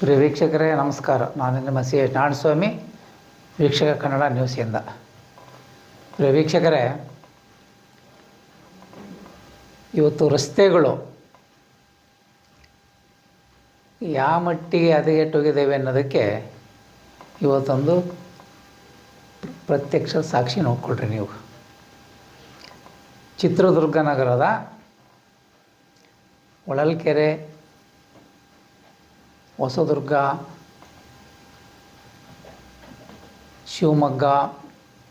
ಪ್ರಿಯ ವೀಕ್ಷಕರೇ, ನಮಸ್ಕಾರ. ನಾನು ನಿಮ್ಮ ಸಿ ಎಚ್ ವೀಕ್ಷಕ ಕನ್ನಡ ನ್ಯೂಸಿಂದ ಪ್ರಿಯ ವೀಕ್ಷಕರೇ, ಇವತ್ತು ರಸ್ತೆಗಳು ಯಾವ ಮಟ್ಟಿಗೆ ಹದಗೆಟ್ಟೋಗಿದ್ದೇವೆ ಅನ್ನೋದಕ್ಕೆ ಇವತ್ತೊಂದು ಪ್ರತ್ಯಕ್ಷ ಸಾಕ್ಷಿ ನೋಡ್ಕೊಳ್ರಿ ನೀವು. ಚಿತ್ರದುರ್ಗ ನಗರದ ಹೊಳಲ್ಕೆರೆ ಹೊಸದುರ್ಗ, ಶಿವಮೊಗ್ಗ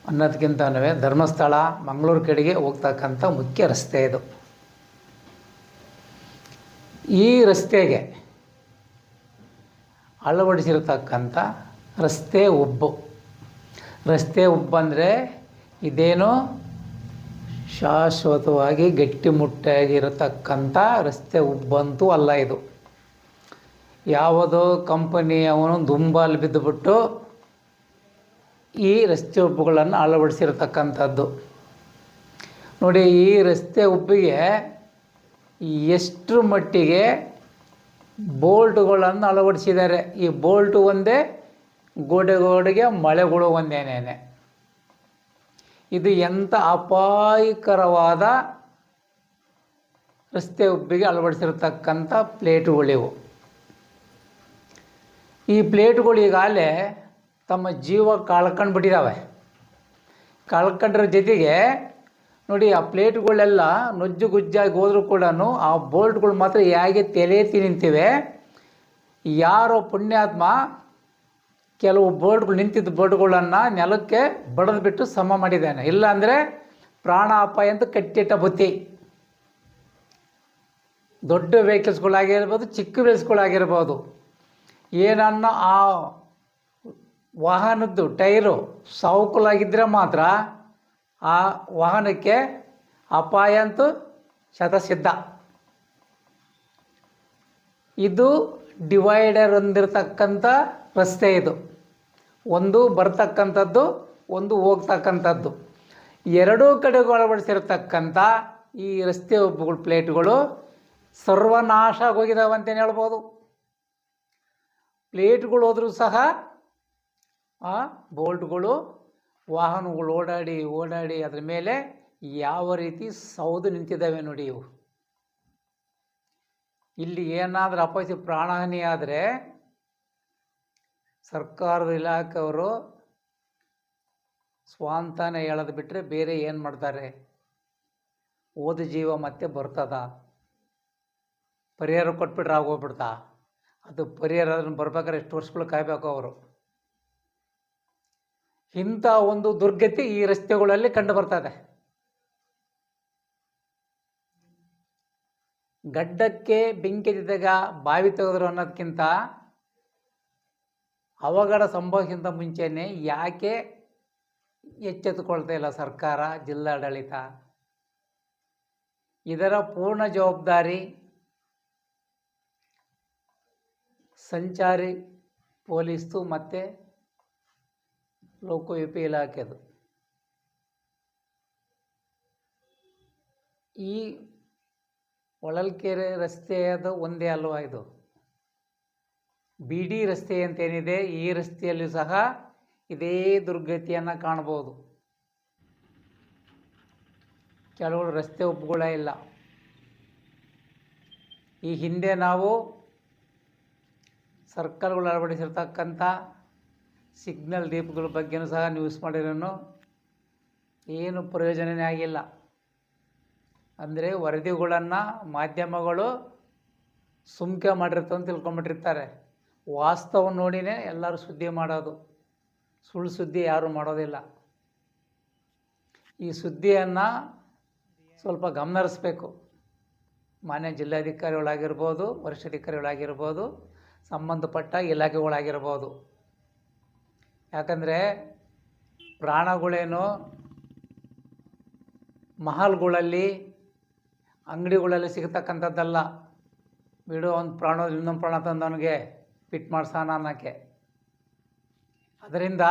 ಅನ್ನೋದಕ್ಕಿಂತನೂ ಧರ್ಮಸ್ಥಳ, ಮಂಗಳೂರು ಕಡೆಗೆ ಹೋಗ್ತಕ್ಕಂಥ ಮುಖ್ಯ ರಸ್ತೆ ಇದು. ಈ ರಸ್ತೆಗೆ ಅಳವಡಿಸಿರ್ತಕ್ಕಂಥ ರಸ್ತೆ ಉಬ್ಬು. ರಸ್ತೆ ಉಬ್ಬಂದರೆ ಇದೇನು ಶಾಶ್ವತವಾಗಿ ಗಟ್ಟಿಮುಟ್ಟಾಗಿರತಕ್ಕಂಥ ರಸ್ತೆ ಉಬ್ಬಂತೂ ಅಲ್ಲ ಇದು. ಯಾವುದೋ ಕಂಪನಿ ಅವನು ದುಂಬಾಲು ಬಿದ್ದುಬಿಟ್ಟು ಈ ರಸ್ತೆ ಉಬ್ಬುಗಳನ್ನು ಅಳವಡಿಸಿರತಕ್ಕಂಥದ್ದು. ನೋಡಿ, ಈ ರಸ್ತೆ ಉಬ್ಬಿಗೆ ಎಷ್ಟರ ಮಟ್ಟಿಗೆ ಬೋಲ್ಟ್ಗಳನ್ನು ಅಳವಡಿಸಿದ್ದಾರೆ. ಈ ಬೋಲ್ಟು ಒಂದೇ ಗೋಡೆ ಗೋಡೆಗೆ ಮಳೆಗಳು ಒಂದೇನೇನೆ ಇದು ಎಂಥ ಅಪಾಯಕರವಾದ ರಸ್ತೆ ಉಬ್ಬಿಗೆ ಅಳವಡಿಸಿರ್ತಕ್ಕಂಥ ಪ್ಲೇಟುಗಳಿವು. ಈ ಪ್ಲೇಟ್ಗಳು ಈಗಾಗಲೇ ತಮ್ಮ ಜೀವ ಕಳ್ಕೊಂಡ್ಬಿಟ್ಟಿದ್ದಾವೆ ಕಳ್ಕೊಂಡ್ರ ಜೊತೆಗೆ ನೋಡಿ ಆ ಪ್ಲೇಟ್ಗಳೆಲ್ಲ ನುಜ್ಜು ಗುಜ್ಜಾಗಿ ಹೋದರೂ ಕೂಡ ಆ ಬೋಲ್ಟ್ಗಳು ಮಾತ್ರ ಹೇಗೆ ತಲೆ ಎತ್ತಿ ನಿಂತಿವೆ. ಯಾರೋ ಪುಣ್ಯಾತ್ಮ ಕೆಲವು ಬೋಲ್ಟ್ಗಳು ನಿಂತಿದ್ದ ಬೋಲ್ಟ್ಗಳನ್ನು ನೆಲಕ್ಕೆ ಬಡದು ಬಿಟ್ಟು ಸಮ ಮಾಡಿದ್ದಾನೆ. ಇಲ್ಲಾಂದರೆ ಪ್ರಾಣ ಅಪಾಯ ಅಂತ ಕಟ್ಟಿಟ್ಟ ಬುತ್ತಿ ದೊಡ್ಡ ವೆಹಿಕಲ್ಸ್ಗಳಾಗಿರ್ಬೋದು ಚಿಕ್ಕ ವೆಹಿಕಲ್ಸ್ಗಳಾಗಿರ್ಬೋದು ಏನನ್ನ ಆ ವಾಹನದ್ದು ಟೈರು ಸೌಕುಲಾಗಿದ್ದರೆ ಮಾತ್ರ ಆ ವಾಹನಕ್ಕೆ ಅಪಾಯ ಅಂತೂ ಶತಸಿದ್ಧ. ಇದು ಡಿವೈಡರ್ ಹೊಂದಿರತಕ್ಕಂಥ ರಸ್ತೆ ಇದು. ಒಂದು ಬರ್ತಕ್ಕಂಥದ್ದು, ಒಂದು ಹೋಗ್ತಕ್ಕಂಥದ್ದು. ಎರಡೂ ಕಡೆಗೆ ಅಳವಡಿಸಿರ್ತಕ್ಕಂಥ ಈ ರಸ್ತೆ ಪ್ಲೇಟ್ಗಳು ಸರ್ವನಾಶ ಅಂತಲೇ ಹೇಳ್ಬೋದು? ಪ್ಲೇಟ್ಗಳು ಹೋದರೂ ಸಹ, ಆ, ಬೋಲ್ಟ್ಗಳು, ವಾಹನಗಳು ಓಡಾಡಿ ಓಡಾಡಿ ಅದರ ಮೇಲೆ ಯಾವ ರೀತಿ ಸೌದು ನಿಂತಿದ್ದಾವೆ ನೋಡಿ ಇವು. ಇಲ್ಲಿ ಏನಾದರೂ ಅಪಾಯಿಸಿ ಪ್ರಾಣಹಾನಿ ಆದರೆ ಸರ್ಕಾರದ ಇಲಾಖೆಯವರು ಸ್ವಾಂತನ ಹೇಳೋದು ಬಿಟ್ಟರೆ ಬೇರೆ ಏನು ಮಾಡ್ತಾರೆ? ಓದು ಜೀವ ಮತ್ತೆ ಬರ್ತದ. ಪರಿಹಾರ ಕೊಟ್ಬಿಟ್ರೆ ಆಗೋಗ್ಬಿಡ್ತಾ? ಅದು ಪರಿಹಾರ ಅದನ್ನು ಬರ್ಬೇಕಾದ್ರೆ ಎಷ್ಟು ವರ್ಷಗಳು ಕಾಯಬೇಕು ಅವರು. ಇಂಥ ಒಂದು ದುರ್ಗತಿ ಈ ರಸ್ತೆಗಳಲ್ಲಿ ಕಂಡು ಬರ್ತದೆ. ಗಡ್ಡಕ್ಕೆ ಬೆಂಕಿ ಜೊತೆಗ ಬಾವಿ ತೆಗೆದ್ರು ಅನ್ನೋದಕ್ಕಿಂತ ಅವಘಡ ಸಂಭವಿಸಿದ ಮುಂಚೆನೇ ಯಾಕೆ ಎಚ್ಚೆತ್ತುಕೊಳ್ತಾ ಇಲ್ಲ ಸರ್ಕಾರ, ಜಿಲ್ಲಾಡಳಿತ? ಇದರ ಪೂರ್ಣ ಜವಾಬ್ದಾರಿ ಸಂಚಾರಿ ಪೊಲೀಸ್ದು ಮತ್ತು ಲೋಕೋಯುಪಿ ಇಲಾಖೆದು. ಈ ಹೊಳಲ್ಕೆರೆ ರಸ್ತೆಯದು ಒಂದೇ ಅಲ್ವಾ ಇದು? ಬಿ ಡಿ ರಸ್ತೆ ಅಂತೇನಿದೆ, ಈ ರಸ್ತೆಯಲ್ಲೂ ಸಹ ಇದೇ ದುರ್ಗತಿಯನ್ನು ಕಾಣ್ಬೋದು. ಕೆಲವು ರಸ್ತೆ ಒಪ್ಪುಗಳೇ ಇಲ್ಲ. ಈ ಹಿಂದೆ ನಾವು ಸರ್ಕಲ್ಗಳು ಅಳವಡಿಸಿರ್ತಕ್ಕಂಥ ಸಿಗ್ನಲ್ ದೀಪಗಳ ಬಗ್ಗೆನೂ ಸಹ ನ್ಯೂಸ್ ಮಾಡಿರೋನು ಏನು ಪ್ರಯೋಜನವೇ ಆಗಿಲ್ಲ. ಅಂದರೆ ವರದಿಗಳನ್ನು ಮಾಧ್ಯಮಗಳು ಸುಮ್ಕೆ ಮಾಡಿರ್ತವೆ ಅಂತ ತಿಳ್ಕೊಂಬಿಟ್ಟಿರ್ತಾರೆ. ವಾಸ್ತವ ನೋಡಿನೇ ಎಲ್ಲರೂ ಸುದ್ದಿ ಮಾಡೋದು. ಸುಳ್ಳು ಸುದ್ದಿ ಯಾರೂ ಮಾಡೋದಿಲ್ಲ. ಈ ಸುದ್ದಿಯನ್ನು ಸ್ವಲ್ಪ ಗಮನಹರಿಸ್ಬೇಕು. ಮಾನ್ಯ ಜಿಲ್ಲಾಧಿಕಾರಿಗಳಾಗಿರ್ಬೋದು ವರಿಷ್ಠಾಧಿಕಾರಿಗಳಾಗಿರ್ಬೋದು ಸಂಬಂಧಪಟ್ಟ ಇಲಾಖೆಗಳಾಗಿರ್ಬೋದು. ಯಾಕಂದರೆ ಪ್ರಾಣಗಳೇನು? ಮಹಲ್ಗಳಲ್ಲಿ, ಅಂಗಡಿಗಳಲ್ಲಿ ಸಿಗತಕ್ಕಂಥದ್ದಲ್ಲ. ಬಿಡು ಒಂದು ಪ್ರಾಣ, ಇನ್ನೊಂದು ಪ್ರಾಣ ತಂದವನಿಗೆ ಫಿಟ್ ಮಾಡ್ಸೋಣ ಅನ್ನೋಕ್ಕೆ. ಅದರಿಂದ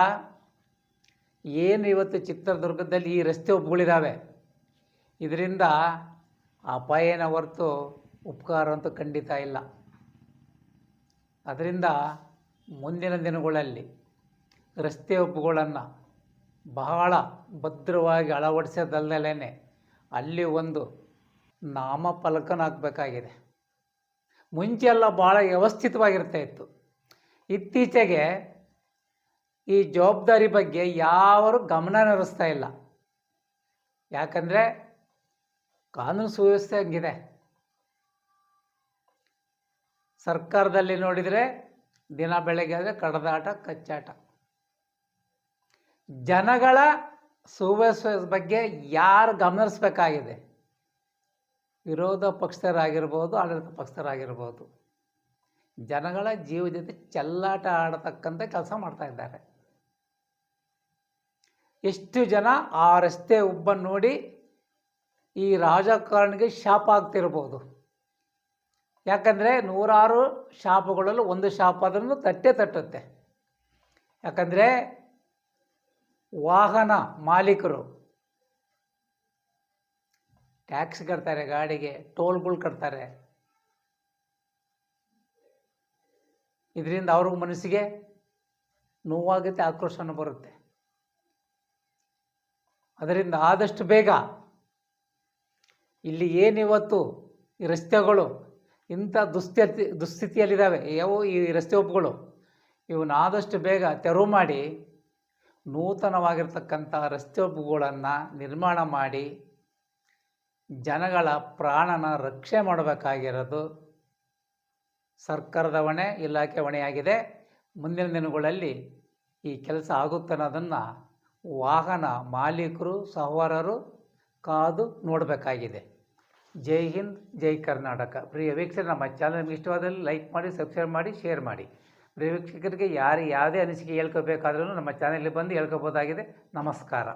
ಏನು ಇವತ್ತು ಚಿತ್ರದುರ್ಗದಲ್ಲಿ ಈ ರಸ್ತೆ ಒಬ್ಬಗಳಿದ್ದಾವೆ ಇದರಿಂದ ಅಪಾಯನ ಹೊರತು ಉಪಕಾರ ಅಂತೂ ಖಂಡಿತ ಇಲ್ಲ. ಅದರಿಂದ ಮುಂದಿನ ದಿನಗಳಲ್ಲಿ ರಸ್ತೆ ಉಪ್ಪುಗಳನ್ನು ಬಹಳ ಭದ್ರವಾಗಿ ಅಳವಡಿಸೋದಲ್ದಲೇ ಅಲ್ಲಿ ಒಂದು ನಾಮಫಲಕನ ಹಾಕಬೇಕಾಗಿದೆ. ಮುಂಚೆಲ್ಲ ಭಾಳ ವ್ಯವಸ್ಥಿತವಾಗಿರ್ತಾ ಇತ್ತು. ಇತ್ತೀಚೆಗೆ ಈ ಜವಾಬ್ದಾರಿ ಬಗ್ಗೆ ಯಾರು ಗಮನ ಹರಿಸ್ತಾ ಇಲ್ಲ. ಯಾಕಂದರೆ ಕಾನೂನು ಸುವ್ಯವಸ್ಥೆ ಹಂಗಿದೆ. ಸರ್ಕಾರದಲ್ಲಿ ನೋಡಿದರೆ ದಿನ ಬೆಳಗ್ಗೆ ಆದರೆ ಕಡದಾಟ ಕಚ್ಚಾಟ ಜನಗಳ ಸುವ್ಯವಸ್ಥೆ ಬಗ್ಗೆ ಯಾರು ಗಮನಿಸಬೇಕಾಗಿದೆ? ವಿರೋಧ ಪಕ್ಷದರಾಗಿರ್ಬೋದು ಆಡಳಿತ ಪಕ್ಷದರಾಗಿರ್ಬೋದು ಜನಗಳ ಜೀವ ಜೊತೆ ಚೆಲ್ಲಾಟ ಆಡತಕ್ಕಂಥ ಕೆಲಸ ಮಾಡ್ತಾ ಇದ್ದಾರೆ. ಎಷ್ಟು ಜನ ಆ ರಸ್ತೆ ಉಬ್ಬನ್ನು ನೋಡಿ ಈ ರಾಜಕಾರಣಿಗೆ ಶಾಪ ಆಗ್ತಿರ್ಬೋದು. ಯಾಕಂದರೆ ನೂರಾರು ಶಾಪುಗಳಲ್ಲೂ ಒಂದು ಶಾಪ ಅದನ್ನು ತಟ್ಟೆ ತಟ್ಟುತ್ತೆ. ಯಾಕಂದರೆ ವಾಹನ ಮಾಲೀಕರು ಟ್ಯಾಕ್ಸ್ ಕಟ್ತಾರೆ ಗಾಡಿಗೆ, ಟೋಲ್ಗಳು ಕಟ್ತಾರೆ. ಇದರಿಂದ ಅವ್ರ ಮನಸ್ಸಿಗೆ ನೋವಾಗುತ್ತೆ, ಆಕ್ರೋಶನ ಬರುತ್ತೆ. ಅದರಿಂದ ಆದಷ್ಟು ಬೇಗ ಇಲ್ಲಿ ಏನಿವತ್ತು ಈ ರಸ್ತೆಗಳು ಇಂಥ ದುಸ್ಥಿತಿ, ದುಸ್ಥಿತಿಯಲ್ಲಿದ್ದಾವೆ. ಯಾವ ಈ ರಸ್ತೆ ಒಪ್ಪುಗಳು ಇವನ್ನ ಆದಷ್ಟು ಬೇಗ ತೆರವು ಮಾಡಿ ನೂತನವಾಗಿರ್ತಕ್ಕಂಥ ರಸ್ತೆ ಒಪ್ಪುಗಳನ್ನು ನಿರ್ಮಾಣ ಮಾಡಿ ಜನಗಳ ಪ್ರಾಣನ ರಕ್ಷೆ ಮಾಡಬೇಕಾಗಿರೋದು ಸರ್ಕಾರದ ಹೊಣೆ, ಇಲಾಖೆ ಹೊಣೆಯಾಗಿದೆ. ಮುಂದಿನ ದಿನಗಳಲ್ಲಿ ಈ ಕೆಲಸ ಆಗುತ್ತೆ ಅನ್ನೋದನ್ನು ವಾಹನ ಮಾಲೀಕರು ಸಹವಾರರು ಕಾದು ನೋಡಬೇಕಾಗಿದೆ. ಜೈ ಹಿಂದ್, ಜೈ ಕರ್ನಾಟಕ. ಪ್ರಿಯ ವೀಕ್ಷಕರು, ನಮ್ಮ ಚಾನಲ್ ನಿಮಗೆ ಇಷ್ಟವಾದಲ್ಲಿ ಲೈಕ್ ಮಾಡಿ ಸಬ್ಸ್ಕ್ರೈಬ್ ಮಾಡಿ ಶೇರ್ ಮಾಡಿ. ಪ್ರಿಯ ವೀಕ್ಷಕರಿಗೆ ಯಾರು ಯಾವುದೇ ಅನಿಸಿಕೆ ಹೇಳ್ಕೋಬೇಕಾದ್ರೂ ನಮ್ಮ ಚಾನಲ್ಗೆ ಬಂದು ಹೇಳ್ಕೋಬೋದಾಗಿದೆ. ನಮಸ್ಕಾರ.